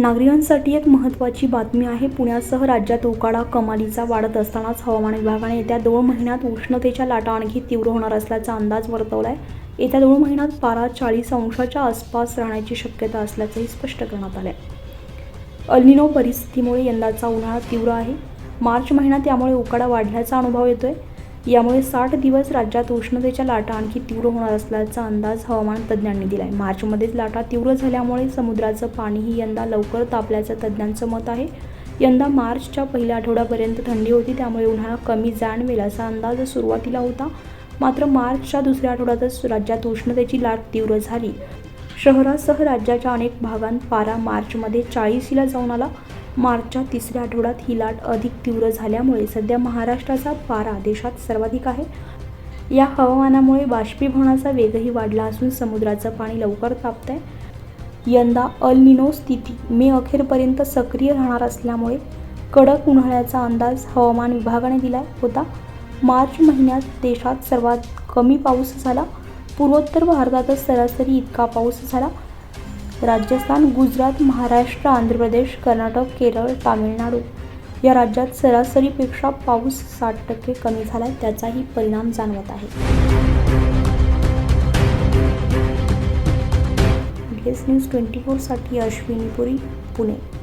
नागरिकांसाठी एक महत्त्वाची बातमी आहे. पुण्यासह राज्यात उकाडा कमालीचा वाढत असतानाच हवामान विभागाने येत्या दोन महिन्यात उष्णतेच्या लाटा आणखी तीव्र होणार असल्याचा अंदाज वर्तवला आहे येत्या दोन महिन्यात पारा चाळीस अंशाच्या आसपास राहण्याची शक्यता असल्याचंही स्पष्ट करण्यात आलं आहे अल्निनो परिस्थितीमुळे यंदाचा उन्हाळा तीव्र आहे. मार्च महिन्यात त्यामुळे उकाडा वाढल्याचा अनुभव येतो आहे यामुळे साठ दिवस राज्यात उष्णतेच्या लाटा आणखी तीव्र होणार असल्याचा अंदाज हवामान तज्ज्ञांनी दिला आहे मार्चमध्येच लाटा तीव्र झाल्यामुळे समुद्राचं पाणीही यंदा लवकर तापल्याचं तज्ज्ञांचं मत आहे. यंदा मार्चच्या पहिल्या आठवड्यापर्यंत थंडी होती त्यामुळे उन्हाळा कमी जाणवेल असा अंदाज सुरुवातीला होता. मात्र मार्चच्या दुसऱ्या आठवड्यातच राज्यात उष्णतेची लाट तीव्र झाली. शहरासह राज्याच्या अनेक भागांत पारा मार्चमध्ये चाळीसीला जाऊन आला. मार्चच्या तिसऱ्या आठवड्यात ही लाट अधिक तीव्र झाल्यामुळे सध्या महाराष्ट्राचा पारा देशात सर्वाधिक आहे. या हवामानामुळे बाष्पीभवनाचा वेगही वाढला असून समुद्राचं पाणी लवकर तापत आहे यंदा अल निनो स्थिती मे अखेरपर्यंत सक्रिय राहणार असल्यामुळे कडक उन्हाळ्याचा अंदाज हवामान विभागाने दिला होता. मार्च महिन्यात देशात सर्वात कमी पाऊस झाला. पूर्वोत्तर भारतातच सरासरी इतका पाऊस झाला. राजस्थान गुजरात महाराष्ट्र आंध्र प्रदेश कर्नाटक केरळ तामिळनाडू या राज्यात सरासरीपेक्षा पाऊस साठ टक्के कमी झाला त्याचाही परिणाम जाणवत आहे. न्यूज ट्वेंटी फोरसाठी अश्विनी पुरी पुणे.